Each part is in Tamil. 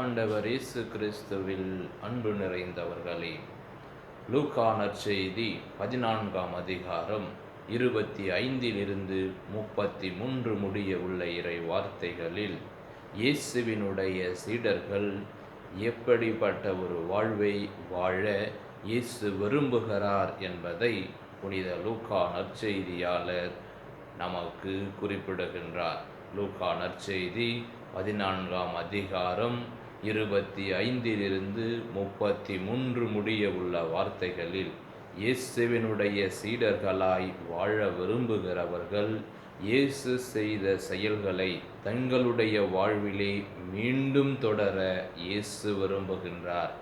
ஆண்டவர் இயேசு கிறிஸ்துவில் அன்பு நிறைந்தவர்களே லூக்கா நற்செய்தி பதினான்காம் அதிகாரம் இருபத்தி ஐந்திலிருந்து முப்பத்தி மூன்று முடிய உள்ள இறை வார்த்தைகளில் இயேசுவினுடைய சீடர்கள் எப்படிப்பட்ட ஒரு வாழ்வை வாழ இயேசு விரும்புகிறார் என்பதை புனித லூக்கா நற்செய்தியாளர் நமக்கு குறிப்பிடுகின்றார். லூக்கா நற்செய்தி பதினான்காம் அதிகாரம் இருபத்தி ஐந்திலிருந்து முப்பத்தி மூன்று முடிய உள்ள வார்த்தைகளில் இயேசுவினுடைய சீடர்களாய் வாழ விரும்புகிறவர்கள் இயேசு செய்த செயல்களை தங்களுடைய வாழ்விலே மீண்டும் தொடர இயேசு விரும்புகின்றார்.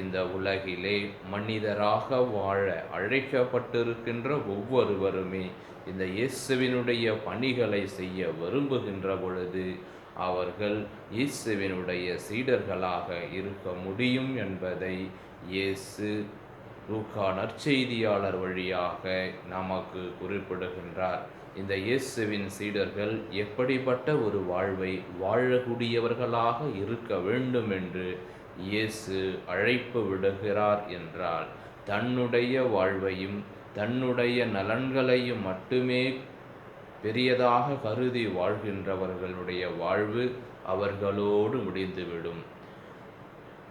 இந்த உலகிலே மனிதராக வாழ அழைக்கப்பட்டிருக்கின்ற ஒவ்வொருவருமே இந்த இயேசுவினுடைய பணிகளை செய்ய விரும்புகின்ற பொழுது அவர்கள் இயேசுவினுடைய சீடர்களாக இருக்க முடியும் என்பதை இயேசு ரூகா நற்செய்தியாளர் வழியாக நமக்கு குறிப்பிடுகின்றார். இந்த இயேசுவின் சீடர்கள் எப்படிப்பட்ட ஒரு வாழ்வை வாழக்கூடியவர்களாக இருக்க வேண்டும் என்று இயேசு அழைப்பு விடுகிறார் என்றால் தன்னுடைய வாழ்வையும் தன்னுடைய நலன்களையும் மட்டுமே பெரியதாக கருதி வாழ்கின்றவர்களுடைய வாழ்வு அவர்களோடு முடிந்துவிடும்.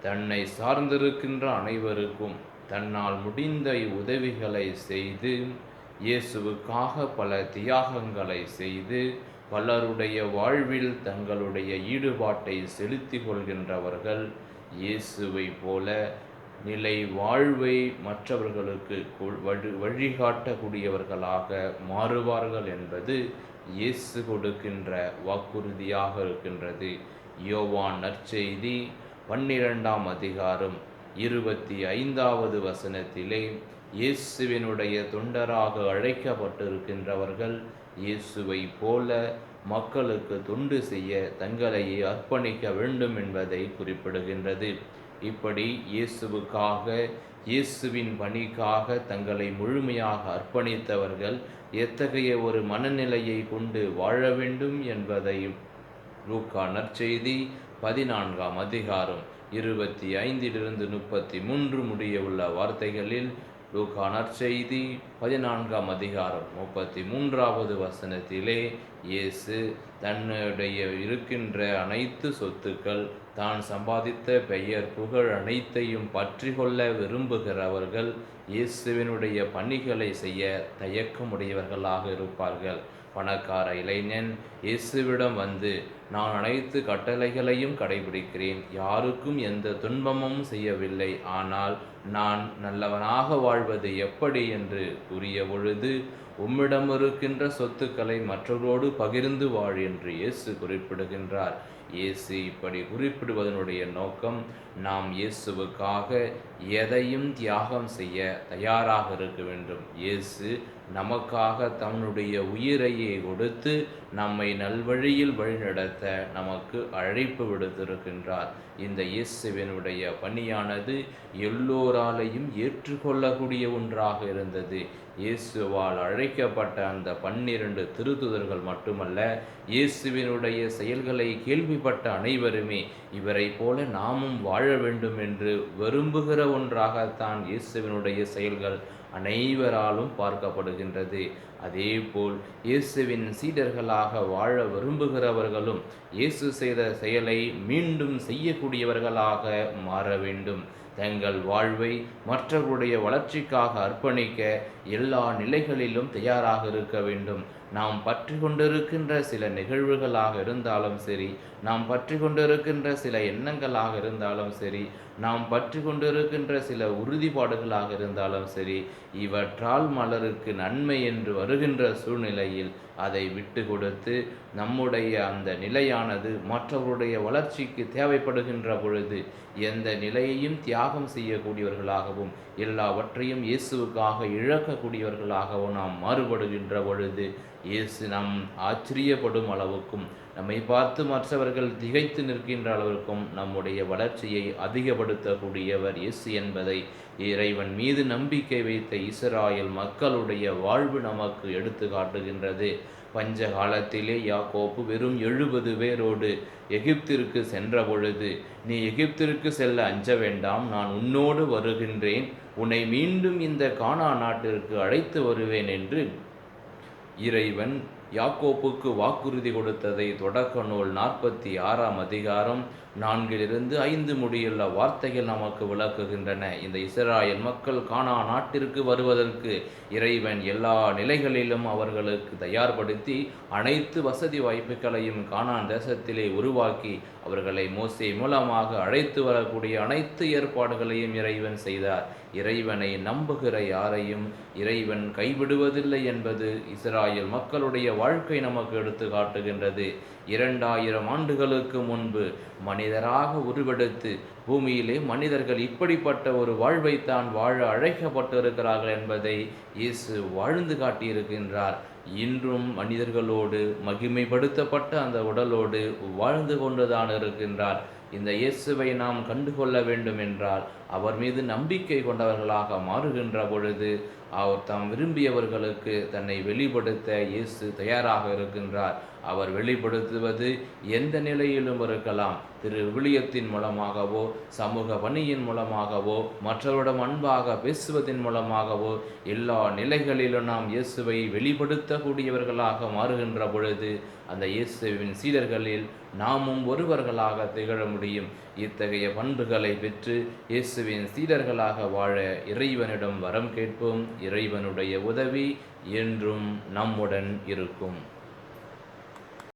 தன்னை சார்ந்திருக்கின்ற அனைவருக்கும் தன்னால் முடிந்த உதவிகளை செய்து இயேசுவுக்காக பல தியாகங்களை செய்து பலருடைய வாழ்வில் தங்களுடைய ஈடுபாட்டை செலுத்தி கொள்கின்றவர்கள் இயேசுவை போல நிலை வாழ்வை மற்றவர்களுக்கு வழி வழிகாட்டக்கூடியவர்களாக மாறுவார்கள் என்பது இயேசு கொடுக்கின்ற வாக்குறுதியாக இருக்கின்றது. யோவான் நற்செய்தி பன்னிரெண்டாம் அதிகாரம் இருபத்தி ஐந்தாவது வசனத்திலே இயேசுவினுடைய தொண்டராக அழைக்கப்பட்டிருக்கின்றவர்கள் இயேசுவை போல மக்களுக்கு தொண்டு செய்ய தங்களையே அர்ப்பணிக்க வேண்டும் என்பதை குறிப்பிடுகின்றது. இப்படி இயேசுவுக்காக இயேசுவின் பணிக்காக தங்களை முழுமையாக அர்ப்பணித்தவர்கள் எத்தகைய ஒரு மனநிலையை கொண்டு வாழ வேண்டும் என்பதையும் லூக்கா நற்செய்தி பதினான்காம் அதிகாரம் இருபத்தி ஐந்திலிருந்து முப்பத்தி மூன்று முடிய உள்ள வார்த்தைகளில் லூகானர் செய்தி பதினான்காம் அதிகாரம் முப்பத்தி மூன்றாவது வசனத்திலே இயேசு தன்னுடைய இருக்கின்ற அனைத்து சொத்துக்கள் தான் சம்பாதித்த பெயர் புகழ் அனைத்தையும் பற்றி கொள்ள விரும்புகிறவர்கள் இயேசுவினுடைய பணிகளை செய்ய தயக்கமுடையவர்களாக இருப்பார்கள். பணக்கார இளைஞன் இயேசுவிடம் வந்து நான் அனைத்து கட்டளைகளையும் கடைபிடிக்கிறேன். யாருக்கும் எந்த துன்பமும் செய்யவில்லை. ஆனால் நான் நல்லவனாக வாழ்வது எப்படி? என்று கூறிய பொழுது உம்மிடம் இருக்கின்ற சொத்துக்களை மற்றவரோடு பகிர்ந்து வாழ் என்று இயேசு குறிப்பிடுகின்றார். இயேசு இப்படி குறிப்பிடுவதனுடைய நோக்கம் நாம் இயேசுவுக்காக எதையும் தியாகம் செய்ய தயாராக இருக்க வேண்டும். இயேசு நமக்காக தன்னுடைய உயிரையே கொடுத்து நம்மை நல்வழியில் வழிநடத்த நமக்கு அழைப்பு விடுத்திருக்கின்றார். இந்த இயேசுவினுடைய பணியானது எல்லோராலையும் ஏற்றுக்கொள்ளக்கூடிய ஒன்றாக இருந்தது. இயேசுவால் அழைக்கப்பட்ட அந்த பன்னிரண்டு திருத்துதர்கள் மட்டுமல்ல இயேசுவினுடைய செயல்களை கேள்விப்பட்ட அனைவருமே இவரை போல நாமும் வாழ வேண்டும் என்று விரும்புகிற ஒன்றாகத்தான் இயேசுவினுடைய செயல்கள் அனைவராலும் பார்க்கப்படுகின்றது. அதேபோல் இயேசுவின் சீடர்களாக வாழ விரும்புகிறவர்களும் இயேசு செய்த செயலை மீண்டும் செய்யக்கூடியவர்களாக மாற வேண்டும். தங்கள் வாழ்வை மற்றவர்களுடைய வளர்ச்சிக்காக அர்ப்பணிக்க எல்லா நிலைகளிலும் தயாராக இருக்க வேண்டும். நாம் பற்றி கொண்டிருக்கின்ற சில நிகழ்வுகளாக இருந்தாலும் சரி நாம் பற்றி கொண்டிருக்கின்ற சில எண்ணங்களாக இருந்தாலும் சரி நாம் பற்றி கொண்டிருக்கின்ற சில உறுதிப்பாடுகளாக இருந்தாலும் சரி இவற்றால் மலருக்கு நன்மை என்று வருகின்ற சூழ்நிலையில் அதை விட்டு கொடுத்து நம்முடைய அந்த நிலையானது மற்றவருடைய வளர்ச்சிக்கு தேவைப்படுகின்ற பொழுது எந்த நிலையையும் தியாகம் செய்யக்கூடியவர்களாகவும் எல்லாவற்றையும் இயேசுவுக்காக இழக்கக்கூடியவர்களாகவும் நாம் மாறுபடுகின்ற பொழுது இயேசு நம் ஆச்சரியப்படும் அளவுக்கும் நம்மை பார்த்து மற்றவர்கள் திகைத்து நிற்கின்ற அளவிற்கும் நம்முடைய வளர்ச்சியை அதிகப்படுத்தக்கூடியவர் இயேசு என்பதை இறைவன் மீது நம்பிக்கை வைத்த இஸ்ராயல் மக்களுடைய வாழ்வு நமக்கு எடுத்து காட்டுகின்றது. பஞ்ச காலத்திலே யாக்கோப்பு வெறும் எழுபது பேரோடு எகிப்திற்கு சென்ற பொழுது நீ எகிப்திற்கு செல்ல அஞ்ச வேண்டாம் நான் உன்னோடு வருகின்றேன். உன்னை மீண்டும் இந்த கானா நாட்டிற்கு அழைத்து வருவேன் என்று இறைவன் யாக்கோப்புக்கு வாக்குறுதி கொடுத்ததை தொடக்க நூல் நாற்பத்தி ஆறாம் அதிகாரம் நான்கிலிருந்து ஐந்து முடியுள்ள வார்த்தைகள் நமக்கு விளக்குகின்றன. இந்த இஸ்ராயல் மக்கள் கானா நாட்டிற்கு வருவதற்கு இறைவன் எல்லா நிலைகளிலும் அவர்களுக்கு தயார்படுத்தி அனைத்து வசதி வாய்ப்புகளையும் கானான் தேசத்திலே உருவாக்கி அவர்களை மோசை மூலமாக அழைத்து வரக்கூடிய அனைத்து ஏற்பாடுகளையும் இறைவன் செய்தார். இறைவனை நம்புகிற யாரையும் இறைவன் கைவிடுவதில்லை என்பது இஸ்ராயல் மக்களுடைய வாழ்க்கை நமக்கு எடுத்து காட்டுகின்றது. இரண்டாயிரம் ஆண்டுகளுக்கு முன்பு மனிதராக உருவெடுத்து பூமியிலே மனிதர்கள் இப்படிப்பட்ட ஒரு வாழ்வைத்தான் வாழ அழைக்கப்பட்டிருக்கிறார்கள் என்பதை இயேசு வாழ்ந்து காட்டியிருக்கின்றார். இன்றும் மனிதர்களோடு மகிமைப்படுத்தப்பட்ட அந்த உடலோடு வாழ்ந்து கொண்டுதான் இருக்கின்றார். இந்த இயேசுவை நாம் கண்டுகொள்ள வேண்டும் என்றால் அவர் மீது நம்பிக்கை கொண்டவர்களாக மாறுகின்ற பொழுது அவர் தாம் விரும்பியவர்களுக்கு தன்னை வெளிப்படுத்த இயேசு தயாராக இருக்கின்றார். அவர் வெளிப்படுத்துவது எந்த நிலையிலும் இருக்கலாம். திரு விழியத்தின் மூலமாகவோ சமூக பணியின் மூலமாகவோ மற்றவரிடம் அன்பாக பேசுவதன் மூலமாகவோ எல்லா நிலைகளிலும் நாம் இயேசுவை வெளிப்படுத்தக்கூடியவர்களாக மாறுகின்ற பொழுது அந்த இயேசுவின் சீடர்களில் நாமும் ஒருவர்களாக திகழ முடியும். இத்தகைய பண்புகளை பெற்று இயேசு இயேசுவின் சீடர்களாக வாழ இறைவனிடம் வரம் கேட்போம். இறைவனுடைய உதவி என்றும் நம்முடன் இருக்கும்.